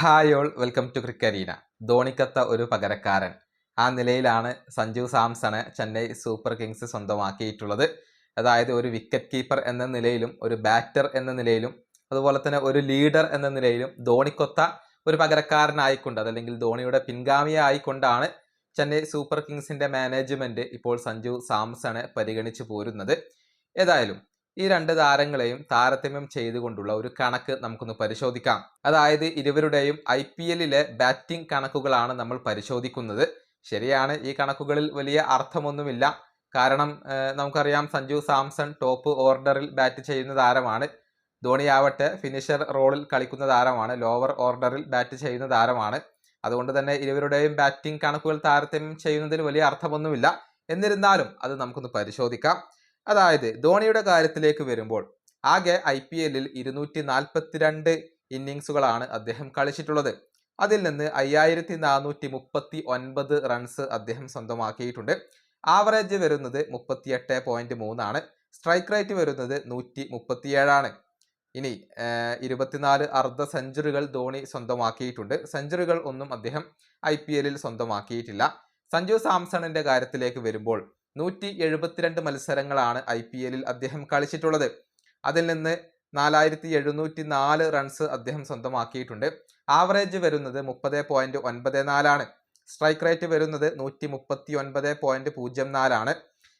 Hi all welcome to Cricarena ധോണിക്കത്ത ഒരു പകരക്കാരൻ. ആ നിലയിലാണ് സഞ്ജു സാംസണെ ചെന്നൈ സൂപ്പർ കിങ്സ് സ്വന്തമാക്കിയിട്ടുള്ളത്. അതായത് ഒരു വിക്കറ്റ് കീപ്പർ എന്ന നിലയിലും ഒരു ബാറ്റർ എന്ന നിലയിലും അതുപോലെ തന്നെ ഒരു ലീഡർ എന്ന നിലയിലും ധോണിക്കൊത്ത ഒരു പകരക്കാരനായിക്കൊണ്ട് അതല്ലെങ്കിൽ ധോണിയുടെ പിൻഗാമിയായിക്കൊണ്ടാണ് ചെന്നൈ സൂപ്പർ കിങ്സിന്റെ മാനേജ്മെന്റ് ഇപ്പോൾ സഞ്ജു സാംസണെ പരിഗണിച്ചു പോരുന്നത്. ഏതായാലും ഈ രണ്ട് താരങ്ങളെയും താരതമ്യം ചെയ്തുകൊണ്ടുള്ള ഒരു കണക്ക് നമുക്കൊന്ന് പരിശോധിക്കാം. അതായത് ഇരുവരുടെയും ഐ പി എല്ലിലെ ബാറ്റിംഗ് കണക്കുകളാണ് നമ്മൾ പരിശോധിക്കുന്നത്. ശരിയാണ് ഈ കണക്കുകളിൽ വലിയ അർത്ഥമൊന്നുമില്ല. കാരണം നമുക്കറിയാം സഞ്ജു സാംസൺ ടോപ്പ് ഓർഡറിൽ ബാറ്റ് ചെയ്യുന്ന താരമാണ്. ധോണിയാവട്ടെ ഫിനിഷർ റോളിൽ കളിക്കുന്ന താരമാണ്. ലോവർ ഓർഡറിൽ ബാറ്റ് ചെയ്യുന്ന താരമാണ്. അതുകൊണ്ട് തന്നെ ഇരുവരുടെയും ബാറ്റിംഗ് കണക്കുകൾ താരതമ്യം ചെയ്യുന്നതിൽ വലിയ അർത്ഥമൊന്നുമില്ല. എന്നിരുന്നാലും അത് നമുക്കൊന്ന് പരിശോധിക്കാം. അതായത് ധോണിയുടെ കാര്യത്തിലേക്ക് വരുമ്പോൾ ആകെ ഐ പി എല്ലിൽ ഇരുന്നൂറ്റി നാൽപ്പത്തിരണ്ട് ഇന്നിങ്സുകളാണ് അദ്ദേഹം കളിച്ചിട്ടുള്ളത്. അതിൽ നിന്ന് അയ്യായിരത്തി നാനൂറ്റി മുപ്പത്തി ഒൻപത് റൺസ് അദ്ദേഹം സ്വന്തമാക്കിയിട്ടുണ്ട്. ആവറേജ് വരുന്നത് മുപ്പത്തിയെട്ട് പോയിന്റ് മൂന്നാണ്. സ്ട്രൈക്ക് റേറ്റ് വരുന്നത് നൂറ്റി മുപ്പത്തിയേഴാണ് ഇനി ഇരുപത്തിനാല് അർദ്ധ സെഞ്ചുറികൾ ധോണി സ്വന്തമാക്കിയിട്ടുണ്ട്. സെഞ്ചുറികൾ ഒന്നും അദ്ദേഹം ഐ പി എല്ലിൽ സ്വന്തമാക്കിയിട്ടില്ല. സഞ്ജു സാംസണിന്റെ കാര്യത്തിലേക്ക് വരുമ്പോൾ നൂറ്റി എഴുപത്തിരണ്ട് മത്സരങ്ങളാണ് ഐ പി എല്ലിൽ അദ്ദേഹം കളിച്ചിട്ടുള്ളത്. അതിൽ നിന്ന് നാലായിരത്തി എഴുന്നൂറ്റി നാല് റൺസ് അദ്ദേഹം സ്വന്തമാക്കിയിട്ടുണ്ട്. ആവറേജ് വരുന്നത് മുപ്പത് പോയിന്റ് ഒൻപത് നാലാണ്. സ്ട്രൈക്ക് റേറ്റ് വരുന്നത് നൂറ്റി മുപ്പത്തി ഒൻപത് പോയിന്റ് പൂജ്യം നാലാണ്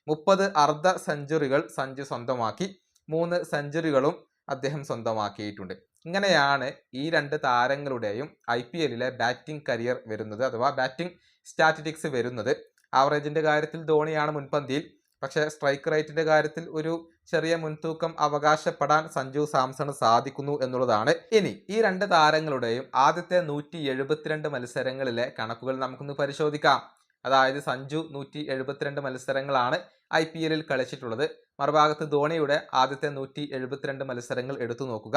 മുപ്പത് അർദ്ധ സെഞ്ചുറികൾ സഞ്ജു സ്വന്തമാക്കി. മൂന്ന് സെഞ്ചുറികളും അദ്ദേഹം സ്വന്തമാക്കിയിട്ടുണ്ട്. ഇങ്ങനെയാണ് ഈ രണ്ട് താരങ്ങളുടെയും ഐ പി എല്ലിലെ ബാറ്റിംഗ് കരിയർ വരുന്നത്. അഥവാ ബാറ്റിംഗ് സ്റ്റാറ്റിറ്റിക്സ് വരുന്നത്. ആവറേജിന്റെ കാര്യത്തിൽ ധോണിയാണ് മുൻപന്തിയിൽ. പക്ഷേ സ്ട്രൈക്ക് റേറ്റിന്റെ കാര്യത്തിൽ ഒരു ചെറിയ മുൻതൂക്കം അവകാശപ്പെടാൻ സഞ്ജു സാംസണ് സാധിക്കുന്നു എന്നുള്ളതാണ്. ഇനി ഈ രണ്ട് താരങ്ങളുടെയും ആദ്യത്തെ നൂറ്റി എഴുപത്തിരണ്ട് മത്സരങ്ങളിലെ കണക്കുകൾ നമുക്കൊന്ന് പരിശോധിക്കാം. അതായത് സഞ്ജു നൂറ്റി എഴുപത്തിരണ്ട് മത്സരങ്ങളാണ് ഐ പി എല്ലിൽ കളിച്ചിട്ടുള്ളത്. മറുഭാഗത്ത് ധോണിയുടെ ആദ്യത്തെ നൂറ്റി എഴുപത്തിരണ്ട് മത്സരങ്ങൾ എടുത്തു നോക്കുക.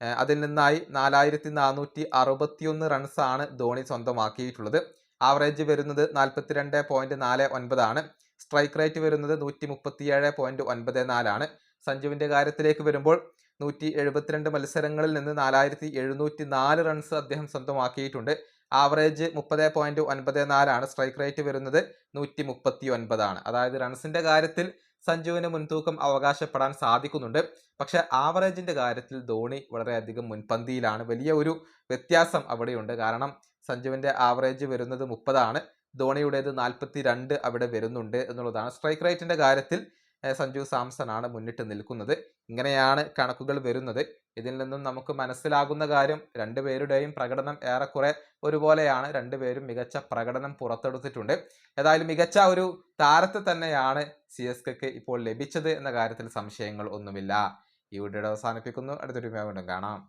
അതിൽ നിന്നായി നാലായിരത്തി നാനൂറ്റി അറുപത്തിയൊന്ന് റൺസാണ് ധോണി സ്വന്തമാക്കിയിട്ടുള്ളത്. ആവറേജ് വരുന്നത് നാൽപ്പത്തിരണ്ട് പോയിന്റ് നാല് ഒൻപതാണ് സ്ട്രൈക്ക് റേറ്റ് വരുന്നത് നൂറ്റി മുപ്പത്തിയേഴ് പോയിന്റ് ഒൻപത് നാലാണ് സഞ്ജുവിന്റെ കാര്യത്തിലേക്ക് വരുമ്പോൾ നൂറ്റി എഴുപത്തിരണ്ട് മത്സരങ്ങളിൽ നിന്ന് നാലായിരത്തി എഴുന്നൂറ്റി നാല് റൺസ് അദ്ദേഹം സ്വന്തമാക്കിയിട്ടുണ്ട്. ആവറേജ് മുപ്പത് പോയിന്റ് ഒൻപത് നാലാണ് സ്ട്രൈക്ക് റേറ്റ് വരുന്നത് നൂറ്റി മുപ്പത്തി ഒൻപതാണ് അതായത് റൺസിന്റെ കാര്യത്തിൽ സഞ്ജുവിന് മുൻതൂക്കം അവകാശപ്പെടാൻ സാധിക്കുന്നുണ്ട്. പക്ഷെ ആവറേജിന്റെ കാര്യത്തിൽ ധോണി വളരെയധികം മുൻപന്തിയിലാണ്. വലിയ ഒരു വ്യത്യാസം അവിടെയുണ്ട്. കാരണം സഞ്ജുവിന്റെ ആവറേജ് വരുന്നത് മുപ്പതാണ്. ധോണിയുടേത് നാൽപ്പത്തി രണ്ട് അവിടെ വരുന്നുണ്ട് എന്നുള്ളതാണ്. സ്ട്രൈക്ക് റേറ്റിന്റെ കാര്യത്തിൽ സഞ്ജു സാംസൺ ആണ് മുന്നിട്ട് നിൽക്കുന്നത്. ഇങ്ങനെയാണ് കണക്കുകൾ വരുന്നത്. ഇതിൽ നിന്നും നമുക്ക് മനസ്സിലാകുന്ന കാര്യം രണ്ടുപേരുടെയും പ്രകടനം ഏറെക്കുറെ ഒരുപോലെയാണ്. രണ്ടുപേരും മികച്ച പ്രകടനം പുറത്തെടുത്തിട്ടുണ്ട്. ഏതായാലും മികച്ച ഒരു താരത്തെ തന്നെയാണ് സി എസ് കെക്ക് ഇപ്പോൾ ലഭിച്ചത് എന്ന കാര്യത്തിൽ സംശയങ്ങൾ ഒന്നുമില്ല. ഈ വീഡിയോ അവസാനിപ്പിക്കുന്നു. അടുത്തൊരു വീണ്ടും കാണാം.